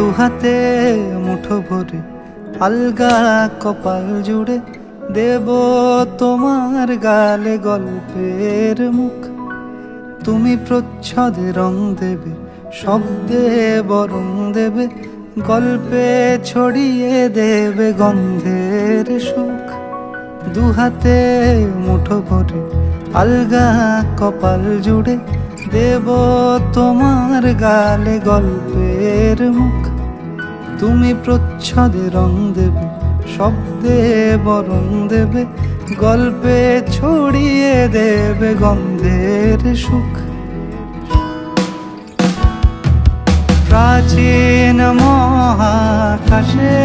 দুহাতে মুঠো ভরে আলগা কপাল জুড়ে দেব তোমার গালে গল্পের মুখ। তুমি প্রচ্ছদে রং দেবে, শব্দে বরং দেবে, গল্পে ছড়িয়ে দেবে গন্ধের সুখ। দুহাতে মুঠো ভরে আলগা কপাল জুড়ে দেব তোমার গালে গল্পের মুখ। তুমি প্রচ্ছদে রং দেবে, শব্দে বরং দেবে, গল্পে ছড়িয়ে দেবে গন্ধের সুখ। প্রাচীন মহাকাশে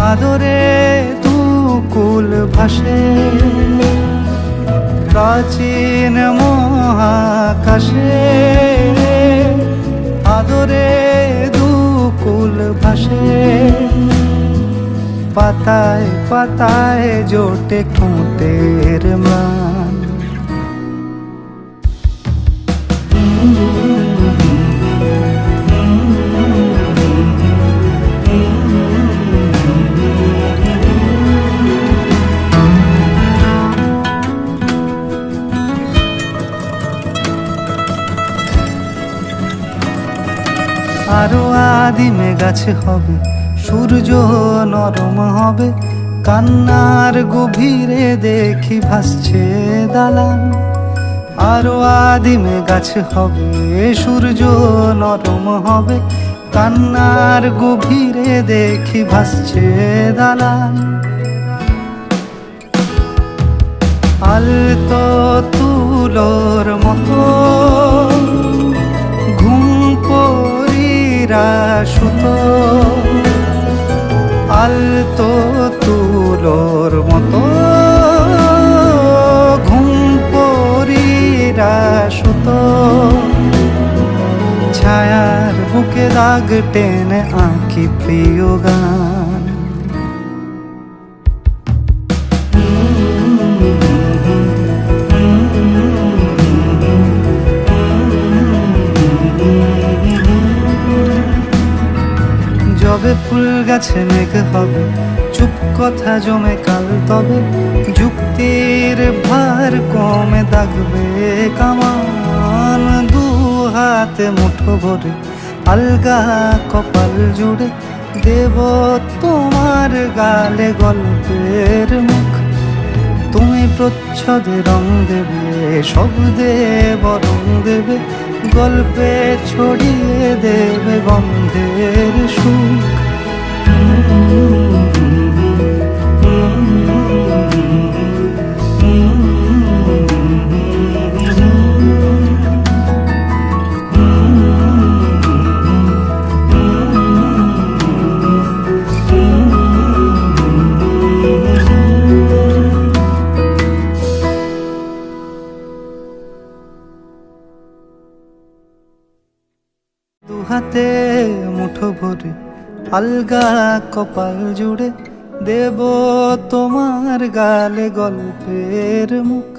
আদরে তু কুল ভাসে। প্রাচীন মহাকাশে আদরে দুকুল ভাসে। পাতায় পাতায় জোটে খুঁতের মান আদিমে গাছে হবে, সূর্য নরম হবে, কান্নার গভীরে দেখি ভাসছে দালান। আরও আদিমে গাছে হবে, সূর্য নরম হবে, কান্নার গভীরে দেখি ভাসছে দালান। আলতো তুলোর মতো পরিরা সুতো আলতো তুলোর মতো ঘুম পরিরা সুতো ছায়ার বুকে দাগ টেনে আঁকি প্রিয় গান। যবে ফুল গাছে মেঘ হবে। চুপ কথা জমে কাল তবে। যুক্তির ভার কমে দাগবে কামান। দু হাতে মুঠো ভরে, আলগা কপাল জুড়ে দেব তোমার গালে গল্পের মুখ। তুমি প্রচ্ছদে রং দেবে, শব্দে বরং দেবে গল্পে ছড়িয়ে দেবে গন্ধের সুখ। দুহাতে মুঠো ভরে আলগা কপাল জুড়ে দেব তোমার গালে গল্পের মুখ।